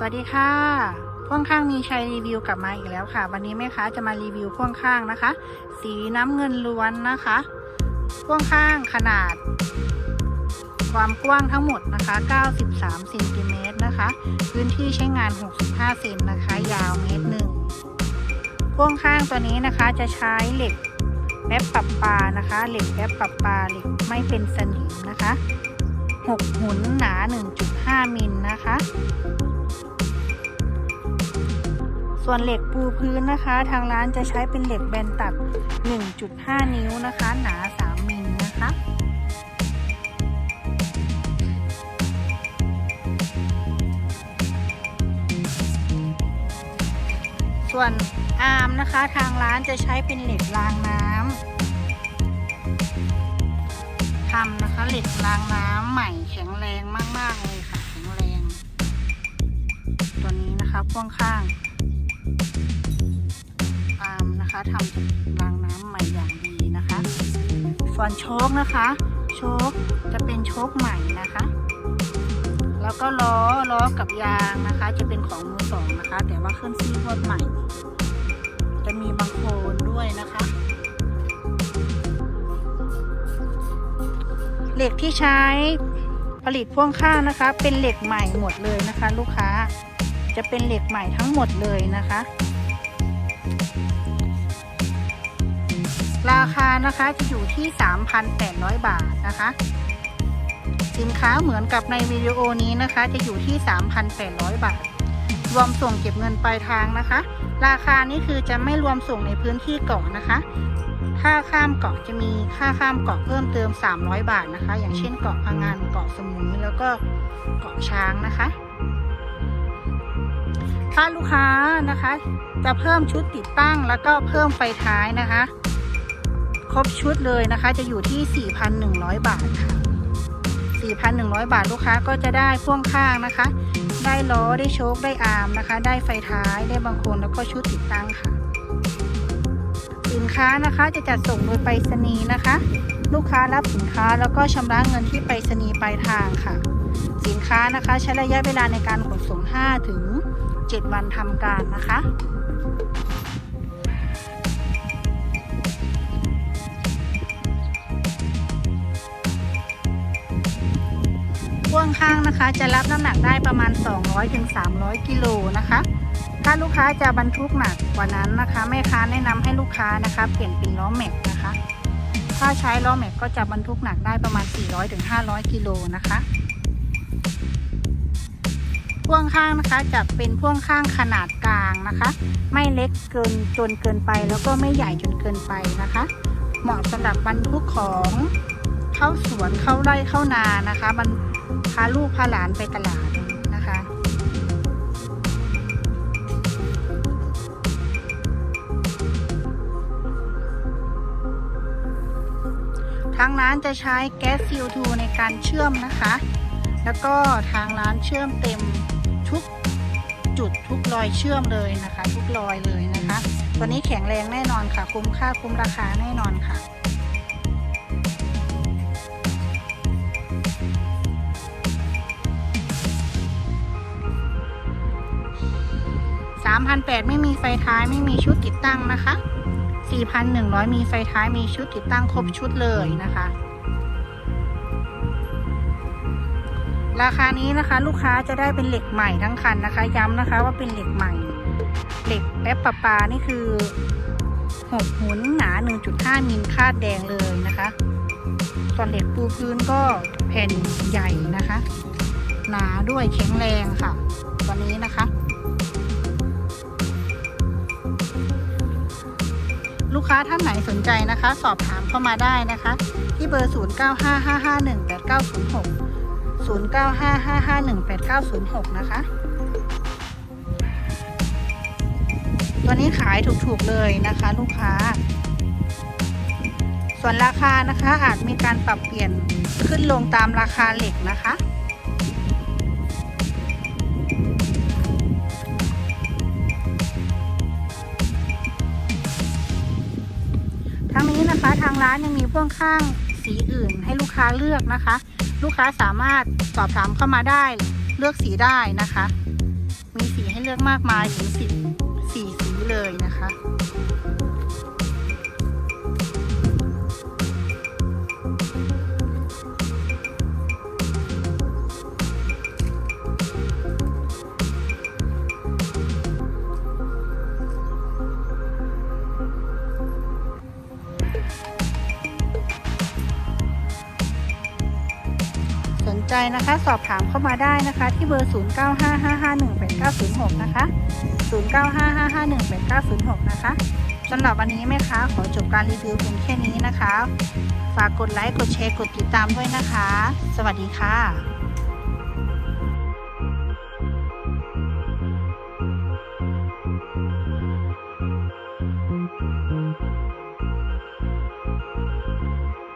สวัสดีค่ะพ่วงข้างมีชัยรีวิวกลับมาอีกแล้วค่ะ วันนี้แม่ค้าจะมารีวิวพ่วงข้างนะคะ สีน้ำเงินล้วนนะคะ พ่วงข้างขนาด ความกว้างทั้งหมดนะคะ 93เซนติเมตรนะคะ พื้นที่ใช้งาน 65เซนนะคะ ยาวเมตรหนึ่งพ่วงข้างตัวนี้นะคะจะใช้เหล็กแป๊บปรับปลานะคะ เหล็กแป๊บปรับปลาเหล็กไม่เป็นสนิมนะคะ 6 หุนหนา 1.5 มิลนะคะ ส่วนเหล็กปูพื้นนะคะ ทางร้านจะใช้เป็นเหล็กแบนตัด 1.5 นิ้วนะคะ หนา 3 มิลนะคะส่วนอาร์มนะคะทางร้านจะใช้เป็นเหล็กรางน้ำ ทำนะคะ เหล็กรางน้ำใหม่แข็งแรงมาก ๆ เลยค่ะ แข็งแรง ตัวนี้นะคะพ่วงข้างตามนะคะทำจากรางน้ำใหม่อย่างดีนะคะส่วนโชคนะคะ โชคจะเป็นโชคใหม่นะคะ แล้วก็ล้อล้อกับยางนะคะ จะเป็นของมือสองนะคะ แต่ว่าเคลื่อนซี่ทอดใหม่ เหล็กที่ใช้ผลิตพ่วงข้างนะคะ เป็นเหล็กใหม่หมดเลยนะคะ ลูกค้าจะเป็นเหล็กใหม่ทั้งหมดเลยนะคะ ราคานะคะจะอยู่ที่ 3,800 บาทนะคะ สินค้าเหมือนกับในวิดีโอนี้นะคะ จะอยู่ที่ 3,800 บาท รวมส่งเก็บเงินปลายทางนะคะ ราคานี้คือจะไม่รวมส่งในพื้นที่เกาะนะคะ ค่าข้ามเกาะจะมีค่าข้ามเกาะเพิ่มเติม 300 บาทนะคะ อย่างเช่นเกาะพังงานเกาะสมุยแล้วก็เกาะช้างนะคะ ถ้าลูกค้านะคะ จะเพิ่มชุดติดตั้งแล้วก็เพิ่มไฟท้ายนะคะ ครบชุดเลยนะคะจะอยู่ที่ 4,100 บาทค่ะ4,100 บาทลูกค้าก็จะได้พ่วงข้างนะคะ ได้ล้อได้โชคได้อาร์มนะคะ ได้ไฟท้ายได้บางคนแล้วก็ชุดติดตั้งค่ะ สินค้านะคะจะจัดส่งโดยไปรษณีย์นะคะ ลูกค้ารับสินค้าแล้วก็ชำระเงินที่ไปรษณีย์ปลายทางค่ะ สินค้านะคะใช้ระยะเวลาในการขนส่ง5ถึง7วันทำการนะคะ ข้างนะคะ จะรับน้ำหนักได้ประมาณ 200-300 กิโลนะคะ ถ้าลูกค้าจะบรรทุกหนักกว่านั้นนะคะแม่ค้าแนะนำให้ลูกค้านะคะ เปลี่ยนเป็นล้อแม็กนะคะ ถ้าใช้ล้อแม็กก็จะบรรทุกหนักได้ประมาณ 400-500 กิโลนะคะพ่วงข้างนะคะจะเป็นพ่วงข้างขนาดกลางนะคะ ไม่เล็กเกินจนเกินไปแล้วก็ไม่ใหญ่จนเกินไปนะคะ เหมาะสำหรับบรรทุกของเข้าสวนเข้าไร่เข้านานะคะบรราลูกพาหลานไปตลาดนะคะทางร้านจะใช้แก๊ส CO2 ในการเชื่อมนะคะ แล้วก็ทางร้านเชื่อมเต็มทุกจุดทุกรอยเชื่อมเลยนะคะ ทุกรอยเลยนะคะ ตัวนี้แข็งแรงแน่นอนค่ะ คุ้มค่าคุ้มราคาแน่นอนค่ะ 3,800 ไม่มีไฟท้ายไม่มีชุดติดตั้งนะคะ 4,100 มีไฟท้ายมีชุดติดตั้งครบชุดเลยนะคะ ราคานี้นะคะลูกค้าจะได้เป็นเหล็กใหม่ทั้งคันนะคะ ย้ำนะคะว่าเป็นเหล็กใหม่ เหล็กแป๊บปะปานี่คือ6หุนหนา 1.5 มิลคาดแดงเลยนะคะ ส่วนเหล็กปูพื้นก็แผ่นใหญ่นะคะ หนาด้วยแข็งแรงค่ะ ตัวนี้นะคะ ค้าท่านไหนสนใจนะคะ สอบถามเข้ามาได้นะคะ ที่เบอร์ 0955518906 0955518906 นะคะ ตัวนี้ขายถูกๆเลยนะคะ ลูกค้า ส่วนราคานะคะอาจมีการปรับเปลี่ยนขึ้นลงตามราคาเหล็กนะคะ ทางร้านยังมีพ่วงข้างสีอื่นให้ลูกค้าเลือกนะคะ ลูกค้าสามารถสอบถามเข้ามาได้เลือกสีได้นะคะ มีสีให้เลือกมากมายถึงสิบสี่สีเลยนะคะ สนใจนะคะสอบถามเข้ามาได้นะคะ ที่เบอร์ 0955518906 นะคะ 0955518906 นะคะสำหรับวันนี้แม่ค้าขอจบการรีวิวเพียงแค่นี้นะคะ ฝากกดไลค์ กดแชร์ กดติดตามด้วยนะคะ สวัสดีค่ะ